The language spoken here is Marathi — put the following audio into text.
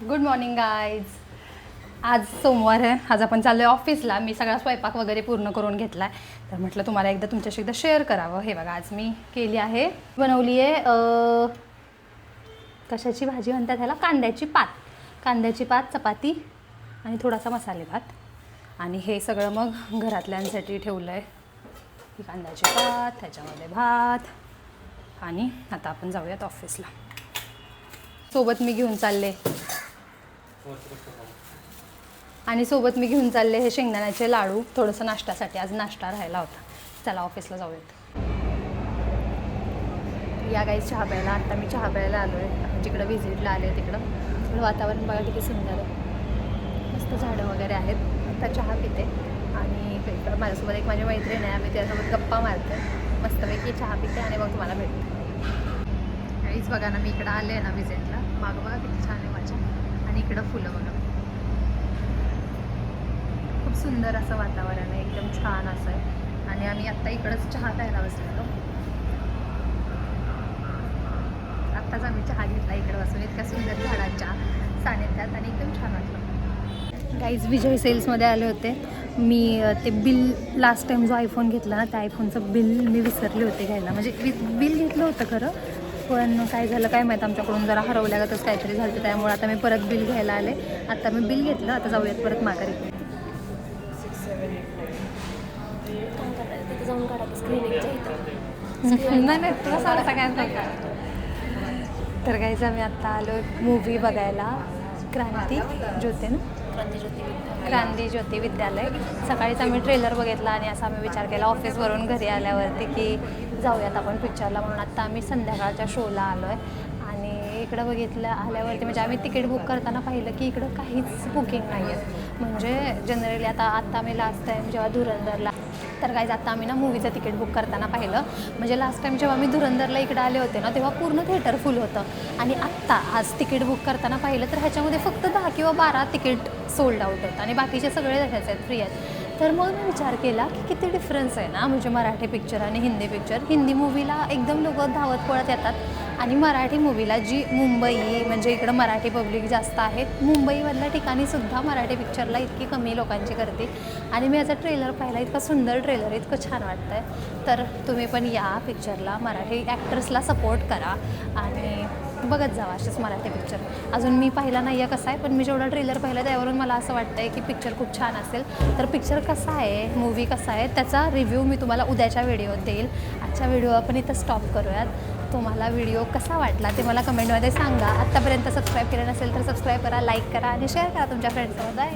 गुड मॉर्निंग गाईज आज सोमवार आहे. आज आपण चाललो आहे ऑफिसला मी सगळा स्वयंपाक वगैरे पूर्ण करून घेतला आहे तर म्हटलं तुम्हाला एकदा तुमच्याशी एकदा शेअर करावं. हे बघा आज मी केली आहे. बनवली आहे कशाची भाजी म्हणतात ह्याला? कांद्याची पात. कांद्याची पात चपाती आणि थोडासा मसाले भात. आणि हे सगळं मग घरातल्यांसाठी ठेवलं आहे कांद्याची पात ह्याच्यामध्ये भात आणि आता आपण जाऊयात ऑफिसला सोबत मी घेऊन चालले. आणि सोबत मी घेऊन चालले हे शेंगदाण्याचे लाडू. थोडंसं नाश्त्यासाठी. आज नाश्ता राहिला होता. चला ऑफिसला जाऊयात. या गाईस चहा प्यायला. आत्ता मी चहा प्यायला आलो आहे जिकडं व्हिजिटला आले तिकडं. वातावरण बघा किती सुंदर आहे. मस्त झाडं वगैरे आहेत. आता चहा पिते. आणि माझ्यासोबत एक माझी मैत्रीण आहे. आम्ही त्याच्यासोबत गप्पा मारते मस्तपैकी चहा पिते आणि मग तुम्हाला भेटते. काहीच बघा ना मी इकडं आले आहे ना व्हिजिटला मागं बघा किती छान आहे माझ्या. आणि इकडं फुलं बघा. खूप सुंदर असं वातावरण आहे एकदम छान असं आहे. आणि आम्ही आत्ता इकडंच चहा प्यायला बसलेलो. आत्ताच आम्ही चहा घेतला इकडं बसून इतक्या सुंदर झाडांच्या सानिध्यात आणि एकदम छान वाटलं. गाईज विजय सेल्समध्ये आले होते. मी ते बिल लास्ट टाईम जो आयफोन घेतला ना त्या आयफोनचं बिल मी विसरले होते घ्यायला. म्हणजे वि बिल घेतलं होतं खरं पण काय झालं काय माहीत आमच्याकडून जरा हरवल्यागतच काहीतरी झालं त्यामुळे आता मी परत बिल घ्यायला आले. आता मी बिल घेतलं आता जाऊयात परत माघारी. जाऊन काढा नाही नाही तुला सांग सगळ्यांना तर काहीच आम्ही आत्ता आलो मूवी बघायला. क्रांती ज्योती ना क्रांती ज्योती विद्यालय. सकाळीच आम्ही ट्रेलर बघितला आणि असा आम्ही विचार केला ऑफिसवरून घरी आल्यावरती की जाऊयात आपण पिक्चरला म्हणून. आत्ता आम्ही संध्याकाळच्या शोला आलो आहे आणि इकडं बघितलं आल्यावरती म्हणजे आम्ही तिकीट बुक करताना पाहिलं की इकडं काहीच बुकिंग नाही आहे म्हणजे जनरली आता आत्ता आम्ही लास्ट टाईम जेव्हा धुरंधरला तर काय आता आम्ही ना मूवीचं तिकीट बुक करताना पाहिलं. म्हणजे लास्ट टाईम जेव्हा मी धुरंदरला इकडे आले होते ना तेव्हा पूर्ण थिएटर फुल होतं. आणि आत्ता आज तिकीट बुक करताना पाहिलं तर ह्याच्यामध्ये फक्त दहा किंवा बारा तिकीट सोल्ड आउट आहेत. आणि बाकीचे सगळे तशाच आहेत फ्री आहेत. तर मग मी विचार केला की किती डिफरन्स आहे ना म्हणजे मराठी पिक्चर आणि हिंदी पिक्चर हिंदी मूवीला एकदम लोक धावत पळत येतात आणि मराठी मूवीला जी मुंबई म्हणजे इकडं मराठी पब्लिक जास्त आहेत मुंबईमधल्या ठिकाणीसुद्धा मराठी पिक्चरला इतकी कमी लोकांची करते आणि मी याचा ट्रेलर पाहिला इतका सुंदर ट्रेलर इतकं छान वाटतं आहे तर तुम्ही पण या पिक्चरला मराठी ॲक्टर्सला सपोर्ट करा. आणि बघत जावा असेच मराठी पिक्चर अजून मी पाहिला नाही आहे कसा आहे पण मी जेवढा ट्रेलर पाहिला त्यावरून मला असं वाटतं आहे की पिक्चर खूप छान असेल. तर पिक्चर कसा आहे मूवी कसा आहे त्याचा रिव्ह्यू मी तुम्हाला उद्याच्या व्हिडिओत देईल. आजच्या व्हिडिओ आपण इथं स्टॉप करूयात. तुम्हाला व्हिडिओ कसा वाटला ते मला कमेंटमध्ये सांगा. आत्तापर्यंत सबस्क्राईब केलं नसेल तर सबस्क्राईब करा लाईक करा आणि शेअर करा तुमच्या फ्रेंड्ससोबत बाय